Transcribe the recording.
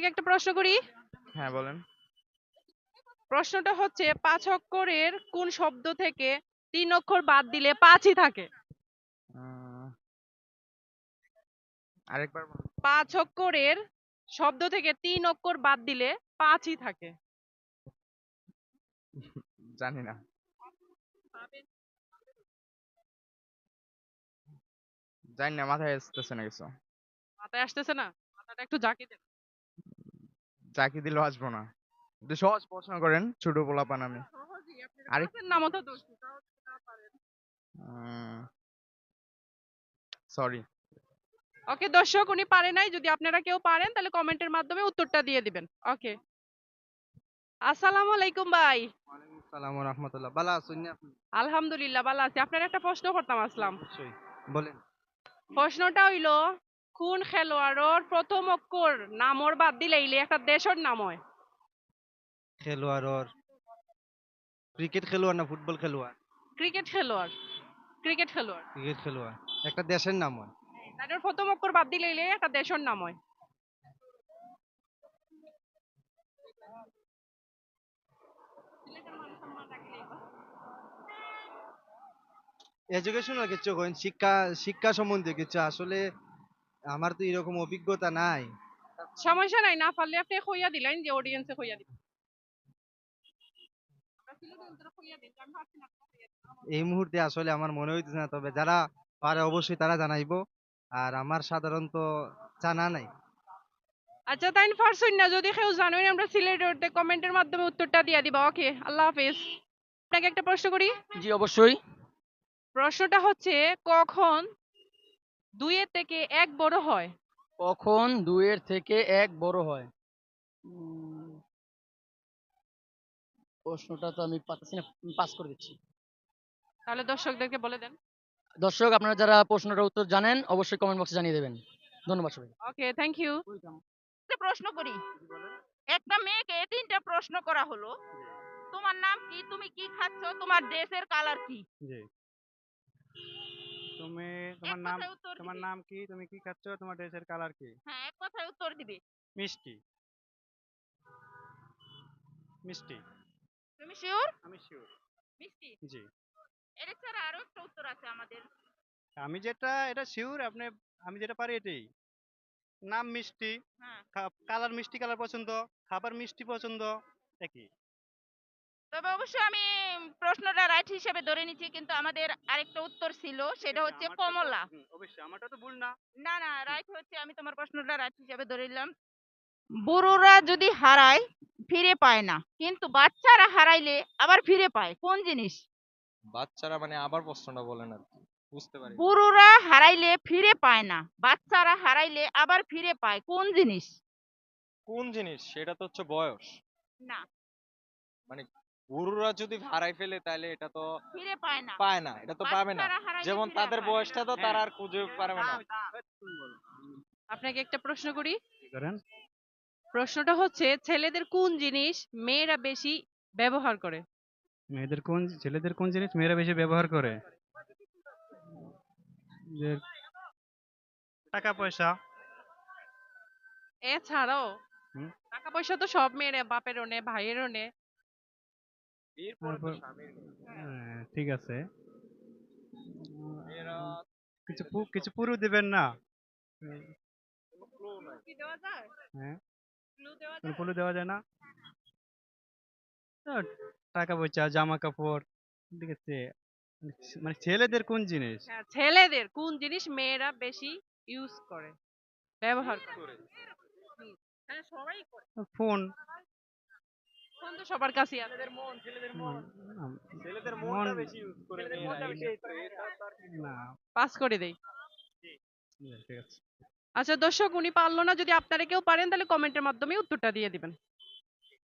আপনাকে একটা প্রশ্ন করি। হ্যাঁ বলেন। প্রশ্নটা হচ্ছে পাঁচ অক্ষরের কোন শব্দ থেকে তিন অক্ষর বাদ দিলে পাঁচই থাকে? আরেকবার বলুন। পাঁচ অক্ষরের শব্দ থেকে তিন অক্ষর বাদ দিলে পাঁচই থাকে। জানি না। জানি না মাথায় আসতেছে না কিছু। মাথায় আসতেছে না? মাথাটা একটু জাকি দেন। চাকরি দিলেও আসব না। একটু সহজ প্রশ্ন করেন ছোট পোলাপান আমি। আরেক তো দোষ যদি পারেন। সরি ওকে দর্শক উনি পারে নাই যদি আপনারা কেউ পারেন তাহলে কমেন্টের মাধ্যমে উত্তরটা দিয়ে দিবেন। ওকে আসসালামু আলাইকুম ভাই সালাম রহমতুল্লাহ। বালা আছেন আপনি? আলহামদুলিল্লাহ ভালো আছি। আপনার একটা প্রশ্ন করতাম আসলাম। অবশ্যই বলেন। প্রশ্নটা হইল কোন খেলোয়াড়ের প্রথম অক্ষর নামর বাদ দিলে ইলে একটা দেশের নাম হয়। খেলোয়াড়র। ক্রিকেট খেলোয়াড় না ফুটবল খেলোয়াড়? ক্রিকেট খেলোয়াড়। ক্রিকেট খেলোয়াড়। ক্রিকেট খেলোয়াড়। একটা দেশের নাম হয়। তাদের প্রথম অক্ষর বাদ দিলে ইলে একটা দেশের নাম হয়। এডুকেশনাল কিছু কইন শিক্ষা শিক্ষা সম্বন্ধে কিছু। আসলে আমার তো এরকম অভিজ্ঞতা নাই। সমস্যা নাই না পারলে আপনি কইয়া দিলেন যে অডিয়েন্সে কইয়া দিবেন। এই মুহূর্তে আসলে আমার মনে হইতেছে না তবে যারা পারে অবশ্যই তারা জানাইবো। আর আমার সাধারণত জানা নাই। আচ্ছা তাই পারছুন না যদি কেউ জানেন আমরা সিলেটে কমেন্টের মাধ্যমে উত্তরটা দিয়ে দিবা। ওকে আল্লাহ হাফেজ। আপনাকে একটা প্রশ্ন করি? জি অবশ্যই। প্রশ্নটা হচ্ছে কখন দুইয়ের থেকে এক বড় হয়। কখন দুইয়ের থেকে এক বড় হয়? প্রশ্নটা তো আমি পাচ্ছি না পাস করে দিচ্ছি। তাহলে দর্শকদেরকে বলে দেন। দর্শক আপনারা যারা প্রশ্নটার উত্তর জানেন অবশ্যই কমেন্ট বক্সে জানিয়ে দেবেন। ধন্যবাদ সবাই ওকে থ্যাংক ইউ প্রশ্ন করি। একটা মেয়েকে তিনটা প্রশ্ন করা হলো। তোমার নাম কি? তুমি কি খাচ্ছ? তোমার ড্রেসের কালার কি? তুমি তোমার নাম তোমার নাম কি? তুমি কি খাচ্ছ? তোমার ড্রেসের কালার কি? হ্যাঁ এক কথায় উত্তর দিবে। মিষ্টি। মিষ্টি। তুমি শিওর আমি শিওর মিষ্টি? জি। এর ছাড়া আরও একটা উত্তর আছে আমাদের। আমি যেটা এটা শিওর আপনি আমি যেটা পারি এটাই। নাম মিষ্টি হ্যাঁ। কালার মিষ্টি কালার পছন্দ খাবার মিষ্টি পছন্দ একই। তবে অবশ্যই আমি রাইট হিসেবে ধরে নিচ্ছি কিন্তু আমাদের আরেকটা উত্তর ছিল সেটা হচ্ছে কমলা। অবশ্যই আমারটা তো ভুল না। না না রাইট হচ্ছে আমি তোমার প্রশ্নটা রাইট হিসেবে ধরে নিলাম। বুড়োরা যদি হারায় ফিরে পায় না কিন্তু বাচ্চারা হারাইলে আবার ফিরে পায় কোন জিনিস? বাচ্চারা মানে আবার প্রশ্নটা বলেন আর বুঝতে পারি। বুড়োরা হারাইলে ফিরে পায় না বাচ্চারা হারাইলে আবার ফিরে পায় কোন জিনিস? কোন জিনিস? সেটা তো হচ্ছে বয়স। না। গুরুরা যদি হারাই ফেলে তাহলে এটা তো ফিরে পায় না। পায় না এটা তো পাবে না। যেমন তাদের বয়সটা তো তারা আর খুঁজে পারবে না। আপনাকে একটা প্রশ্ন করি। করেন? প্রশ্নটা হচ্ছে ছেলেদের কোন জিনিস মেয়েরা বেশি ব্যবহার করে? মেয়েদের কোন ছেলেদের কোন জিনিস মেয়েরা বেশি ব্যবহার করে? টাকা পয়সা এছাড়াও টাকা পয়সা তো সব মেয়েরা বাপেরও নে ভাইয়েরও নে তারপর- হ্যাঁ, ঠিক আছে। কিছু কিছু পুরো দিবেন না। হ্যাঁ। পুরো দেওয়া যায়? না? টাকা পয়সা জামা কাপড় ঠিক আছে। মানে ছেলেদের কোন জিনিস? হ্যাঁ, ছেলেদের কোন জিনিস মেয়েরা বেশি ইউজ করে? ব্যবহার করে। হ্যাঁ সবাই করে। ফোন। ফোন তো সবার কাছেই আছে ছেলেদের মনটা বেশি ইউজ করে না। পাস করে দেই। ঠিক আছে। আচ্ছা দর্শক উনি পারল না যদি আপনারা কেউ পারেন তাহলে কমেন্টের মাধ্যমে উত্তরটা দিয়ে দিবেন।